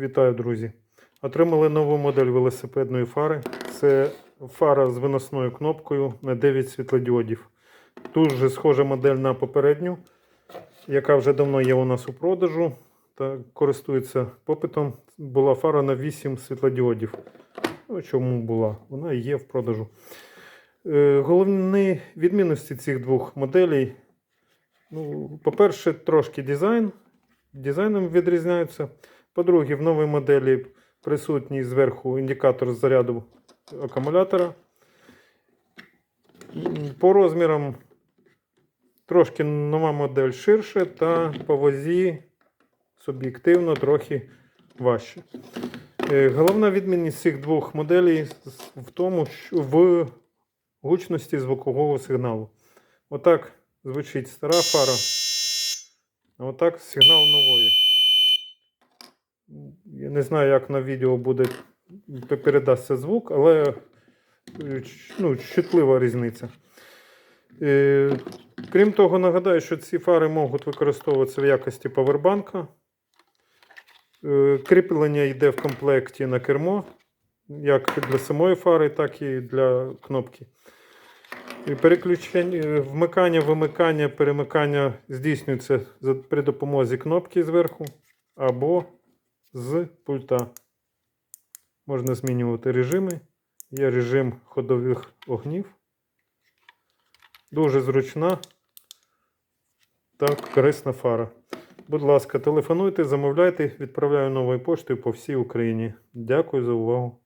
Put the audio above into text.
Вітаю, друзі! Отримали нову модель велосипедної фари. Це фара з виносною кнопкою на 9 світлодіодів. Дуже схожа модель на попередню, яка вже давно є у нас у продажу та користується попитом. Була фара на 8 світлодіодів. Ну, чому була? Вона є в продажу. Е, Головні відмінності цих двох моделей. Ну, по-перше, трошки дизайн. Дизайном відрізняються. По-друге, в новій моделі присутній зверху індикатор заряду акумулятора. По розмірам трошки нова модель ширше та по вазі суб'єктивно трохи важче. Е, Головна відмінність цих двох моделей в тому, що в гучності звукового сигналу. Отак звучить стара фара, а отак сигнал нової. Я не знаю, як на відео буде передасться звук, але е, ну, чутлива різниця. Е, Крім того, нагадаю, що ці фари можуть використовуватися в якості павербанка. Е, Кріплення йде в комплекті на кермо, як для самої фари, так і для кнопки. І переключення, е, вмикання, вимикання, перемикання здійснюється при допомозі кнопки зверху або з пульта. Можна змінювати режими. Є режим ходових огнів. Дуже зручна та корисна фара. Будь ласка, телефонуйте, замовляйте, відправляю новою поштою по всій Україні. Дякую за увагу.